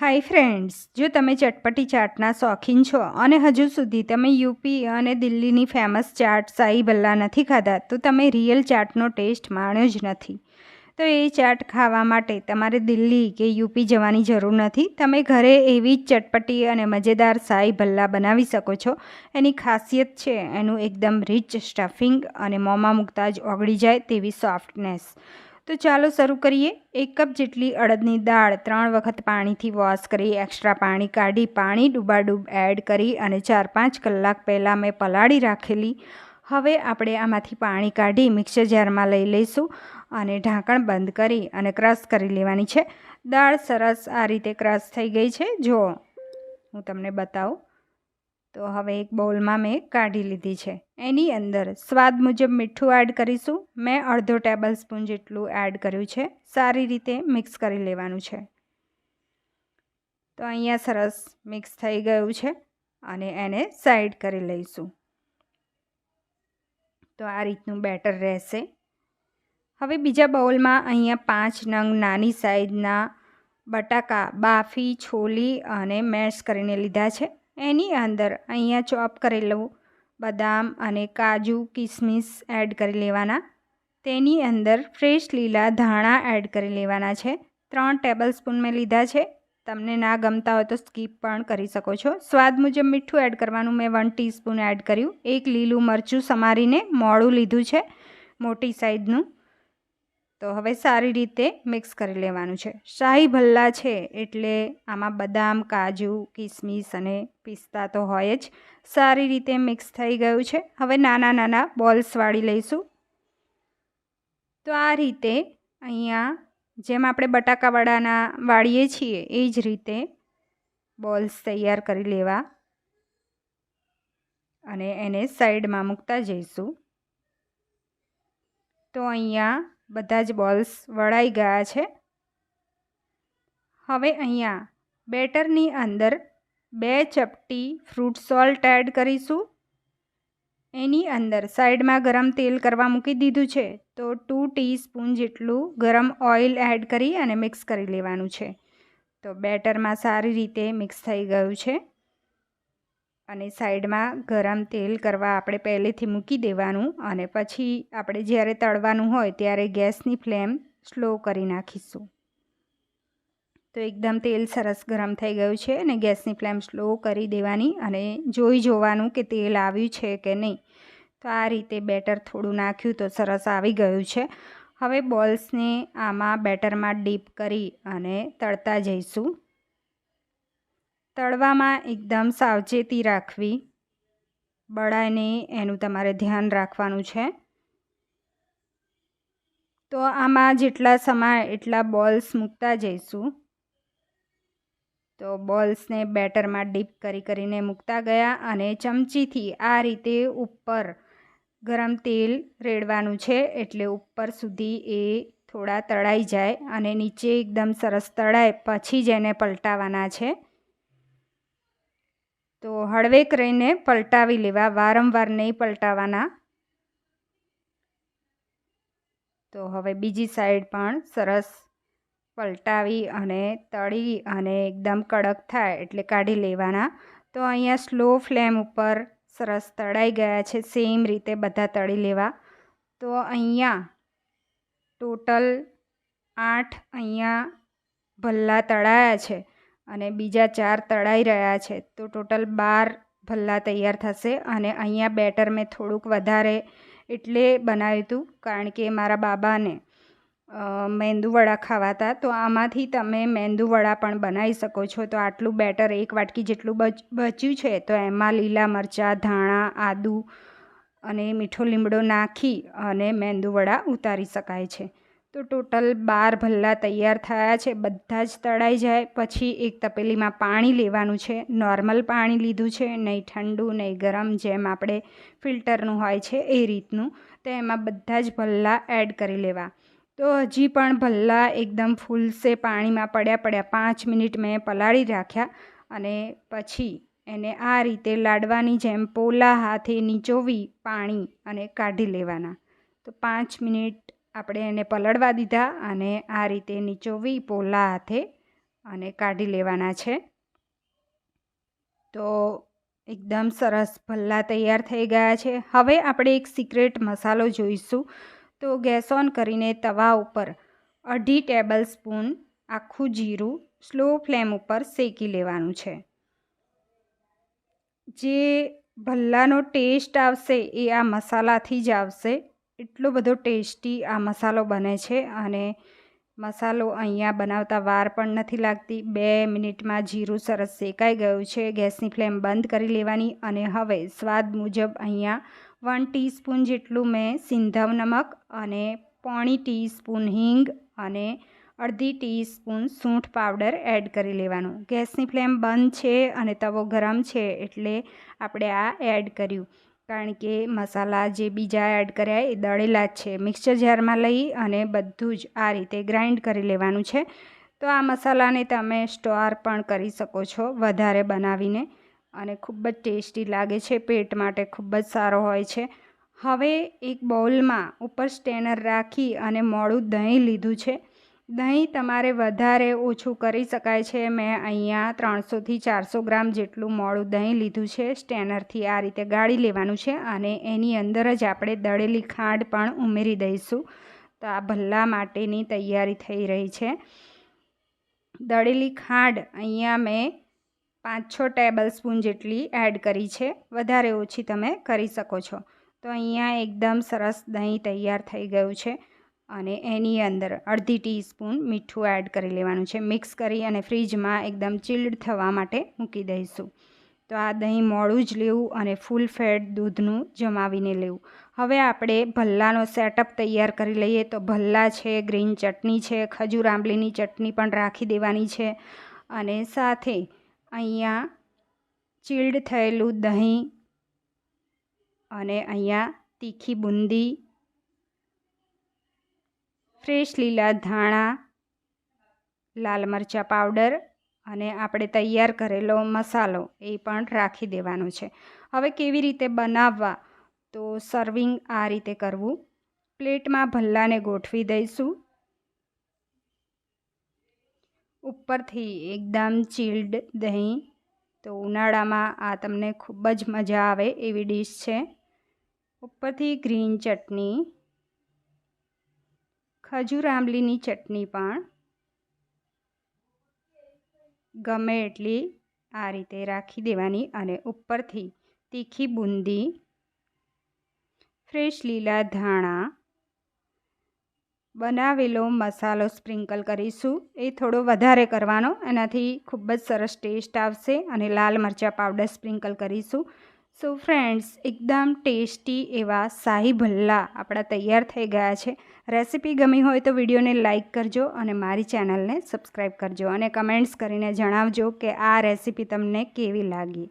Hi friends જો તમે ચટપટી ચાટના શોખીન છો અને હજુ સુધી તમે યુપી અને દિલ્હીની ફેમસ ચાટ સાઈ ભલ્લા નથી ખાધા, તો તમે રિયલ ચાટનો ટેસ્ટ માણ્યો જ નથી. તો એ ચાટ ખાવા માટે તમારે દિલ્હી કે યુપી જવાની જરૂર નથી. તમે ઘરે એવી જ ચટપટી અને મજેદાર સાઈ ભલ્લા બનાવી શકો છો. એની ખાસિયત છે એનું એકદમ રિચ સ્ટફિંગ અને મોંમાં મૂકતા જ ઓગળી જાય તેવી સોફ્ટનેસ તો ચાલો શરૂ કરીએ. એક કપ જેટલી અડદની દાળ ત્રણ વખત પાણીથી વોશ કરી એક્સ્ટ્રા પાણી કાઢી, પાણી ડૂબાડૂબ એડ કરી અને ચાર પાંચ કલાક પહેલાં મેં પલાળી રાખેલી. હવે આપણે આમાંથી પાણી કાઢી મિક્સર જારમાં લઈ લઈશું અને ઢાંકણ બંધ કરી અને ક્રશ કરી લેવાની છે. દાળ સરસ આ રીતે ક્રશ થઈ ગઈ છે. જો હું તમને બતાવું. તો હવે એક બાઉલમાં મેં કાઢી લીધી છે. એની અંદર સ્વાદ મુજબ મીઠું એડ કરીશું. મેં અડધો ટેબલ સ્પૂન જેટલું એડ કર્યું છે. સારી રીતે મિક્સ કરી લેવાનું છે. તો અહીંયા સરસ મિક્સ થઈ ગયું છે અને એને સાઈડ કરી લઈશું. તો આ રીતનું બેટર રહેશે. હવે બીજા બાઉલમાં અહીંયા પાંચ નંગ નાની સાઈઝના બટાકા બાફી, છોલી અને મેશ કરીને લીધા છે. એની અંદર અહીંયા ચોપ કરેલું બદામ અને કાજુ, કિસમિસ એડ કરી લેવાના. તેની અંદર ફ્રેશ લીલા ધાણા એડ કરી લેવાના છે. ત્રણ ટેબલ સ્પૂન મેં લીધા છે. તમને ના ગમતા હોય તો સ્કીપ પણ કરી શકો છો. સ્વાદ મુજબ મીઠું એડ કરવાનું મેં વન ટીસ્પૂન એડ કર્યું. એક લીલું મરચું સમારીને મોડું લીધું છે. મોટી સાઈઝનું. તો હવે સારી રીતે મિક્સ કરી લેવાનું છે. શાહી ભલ્લા છે એટલે આમાં બદામ, કાજુ, કિસમિસ અને પિસ્તા તો હોય જ. સારી રીતે મિક્સ થઈ ગયું છે. હવે નાના નાના બોલ્સ વાળી લઈશું. તો આ રીતે અહીંયા જેમ આપણે બટાકાવાળાના વાળીએ છીએ એ જ રીતે બોલ્સ તૈયાર કરી લેવા. અને એને સાઈડમાં મૂકતા જઈશું. તો અહીંયા બધા જ બોલ્સ વળાઈ ગયા છે. હવે અહીંયા બેટરની અંદર બે ચપટી ફ્રૂટ સોલ્ટ એડ કરીશું. એની અંદર સાઈડમાં ગરમ તેલ કરવા મૂકી દીધું છે. તો ટુ ટીસ્પૂન જેટલું ગરમ ઓઇલ એડ કરી અને મિક્સ કરી લેવાનું છે. તો બેટરમાં સારી રીતે મિક્સ થઈ ગયું છે. અને સાઈડમાં ગરમ તેલ કરવા આપણે પહેલેથી મૂકી દેવાનું અને પછી આપણે જ્યારે તળવાનું હોય ત્યારે ગેસની ફ્લેમ સ્લો કરી નાખીશું. તો એકદમ તેલ સરસ ગરમ થઈ ગયું છે અને ગેસની ફ્લેમ સ્લો કરી દેવાની અને જોઈ જોવાનું કે તેલ આવ્યું છે કે નહીં. તો આ રીતે બેટર થોડું નાખ્યું તો સરસ આવી ગયું છે. હવે બોલ્સને આમાં બેટરમાં ડીપ કરી અને તળતા જઈશું. તળવામાં એકદમ સાવચેતી રાખવી. બળાય એનું તમારે ધ્યાન રાખવાનું છે. તો આમાં જેટલા સમાય એટલા બોલ્સ મૂકતા જઈશું. તો બોલ્સને બેટરમાં ડીપ કરી કરીને મૂકતા ગયા અને ચમચીથી આ રીતે ઉપર ગરમ તેલ રેડવાનું છે એટલે ઉપર સુધી એ થોડા તળાઈ જાય અને નીચે એકદમ સરસ તળાય પછી જ એને પલટાવવાના છે. તો હળવેક રહીને પલટાવી લેવા, વારંવાર નહીં પલટાવાના. તો હવે બીજી સાઈડ પણ સરસ પલટાવી અને તળી અને એકદમ કડક થાય એટલે કાઢી લેવાના. તો અહીંયા સ્લો ફ્લેમ ઉપર સરસ તળાઈ ગયા છે, સેમ રીતે બધા તળી લેવા. તો અહીંયા ટોટલ આઠ અહીંયા ભલ્લા તળાયા છે. અને બીજા ચાર તળાઈ રહ્યા છે. તો ટોટલ બાર ભલ્લા તૈયાર થશે અને અહીંયા બેટર મેં થોડુંક વધારે એટલે બનાવ્યું હતું કારણ કે મારા બાબાને મેંદુવડા ખાવાતા. તો આમાંથી તમે મેંદુવડા પણ બનાવી શકો છો. તો આટલું બેટર એક વાટકી જેટલું બચ્યું છે, તો એમાં લીલા મરચાં, ધાણા, આદુ અને મીઠો લીમડો નાખી અને મેંદુવડા ઉતારી શકાય છે. તો ટોટલ બાર ભલ્લા તૈયાર થયા છે. બધા જ તળાઈ જાય. પછી એક તપેલીમાં પાણી લેવાનું છે. નોર્મલ પાણી લીધું છે. નહીં ઠંડુ, નહીં ગરમ જેમ આપણે ફિલ્ટરનું હોય છે એ રીતનું. તો એમાં બધા જ ભલ્લા એડ કરી લેવા. તો હજી પણ ભલ્લા એકદમ ફૂલશે પાણીમાં પડ્યા પડ્યા પાંચ મિનિટ મેં પલાળી રાખ્યા અને પછી એને આ રીતે લાડવાની જેમ પોલા હાથે નીચોવી પાણી અને કાઢી લેવાના. તો પાંચ મિનિટ આપણે એને પલળવા દીધા અને આ રીતે નીચોવી પોલા હાથે અને કાઢી લેવાના છે. તો એકદમ સરસ ભલ્લા તૈયાર થઈ ગયા છે. હવે આપણે એક સિક્રેટ મસાલો જોઈશું. તો ગેસ ઓન કરીને તવા ઉપર અઢી ટેબલ સ્પૂન આખું જીરું સ્લો ફ્લેમ ઉપર શેકી લેવાનું છે. જે ભલ્લાનો ટેસ્ટ આવશે એ આ મસાલાથી જ આવશે. એટલો બધો ટેસ્ટી આ મસાલો બને છે અને મસાલો અહીંયા બનાવતા વાર પણ નથી લાગતી. બે મિનિટમાં જીરું સરસ શેકાઈ ગયું છે. ગેસની ફ્લેમ બંધ કરી લેવાની અને હવે સ્વાદ મુજબ અહીંયા વન ટીસ્પૂન જેટલું મેં સિંધવ નમક અને પોણી ટીસ્પૂન હિંગ અને અડધી ટીસ્પૂન સૂંઠ પાવડર એડ કરી લેવાનું. ગેસની ફ્લેમ બંધ છે અને તવો ગરમ છે એટલે આપણે આ એડ કર્યું. કારણ કે મસાલા જે બીજા એડ કર્યા એ દળેલા જ છે. મિક્સર જારમાં લઈ અને બધું જ આ રીતે ગ્રાઇન્ડ કરી લેવાનું છે. તો આ મસાલાને તમે સ્ટોર પણ કરી શકો છો વધારે બનાવીને અને ખૂબ જ ટેસ્ટી લાગે છે. પેટ માટે ખૂબ જ સારો હોય છે. હવે એક બાઉલમાં ઉપર સ્ટેનર રાખી અને મોડું દહીં લીધું છે. દહીં તમારે વધારે ઓછું કરી શકાય છે. મેં અહીંયા ત્રણસોથી ચારસો ગ્રામ જેટલું મોડું દહીં લીધું છે. સ્ટેનરથી આ રીતે ગાળી લેવાનું છે અને એની અંદર જ આપણે દળેલી ખાંડ પણ ઉમેરી દઈશું. તો આ ભલ્લા માટેની તૈયારી થઈ રહી છે. દળેલી ખાંડ અહીંયા મેં પાંચ છ ટેબલ સ્પૂન જેટલી એડ કરી છે. વધારે ઓછી તમે કરી શકો છો. તો અહીંયા એકદમ સરસ દહીં તૈયાર થઈ ગયું છે. અને એની અંદર અડધી ટીસ્પૂન મીઠું એડ કરી લેવાનું છે. મિક્સ કરી અને ફ્રીજમાં એકદમ ચિલ્ડ થવા માટે મૂકી દઈશું. તો આ દહીં મોડું જ લેવું અને ફૂલ ફેટ દૂધનું જમાવીને લેવું. હવે આપણે ભલ્લાનો સેટઅપ તૈયાર કરી લઈએ તો ભલ્લા છે ગ્રીન ચટણી છે, ખજૂર આંબલીની ચટણી પણ રાખી દેવાની છે. અને સાથે અહીંયા ચિલ્ડ થયેલું દહીં અને અહીંયા તીખી બુંદી ફ્રેશ લીલા ધાણા, લાલ મરચાં પાવડર અને આપણે તૈયાર કરેલો મસાલો એ પણ રાખી દેવાનો છે. હવે કેવી રીતે બનાવવા? તો સર્વિંગ આ રીતે કરવું. પ્લેટમાં ભલ્લાને ગોઠવી દઈશું. ઉપરથી એકદમ ચીલ્ડ દહીં. તો ઉનાળામાં આ તમને ખૂબ જ મજા આવે એવી ડીશ છે. ઉપરથી ગ્રીન ચટણી. ખજૂર આંબલીની ચટણી પણ ગમે એટલી આ રીતે રાખી દેવાની અને ઉપરથી તીખી બુંદી, ફ્રેશ લીલા ધાણા, બનાવેલો મસાલો સ્પ્રિંકલ કરીશું. એ થોડો વધારે કરવાનો, એનાથી ખૂબ જ સરસ ટેસ્ટ આવશે અને લાલ મરચાં પાવડર સ્પ્રિંકલ કરીશું. સો ફ્રેન્ડ્સ એકદમ ટેસ્ટી એવા શાહી ભલ્લા આપણા તૈયાર થઈ ગયા છે. રેસીપી ગમી હોય તો વિડીયોને લાઇક કરજો અને મારી ચેનલને સબસ્ક્રાઈબ કરજો અને કમેન્ટ્સ કરીને જણાવજો કે આ રેસીપી તમને કેવી લાગી.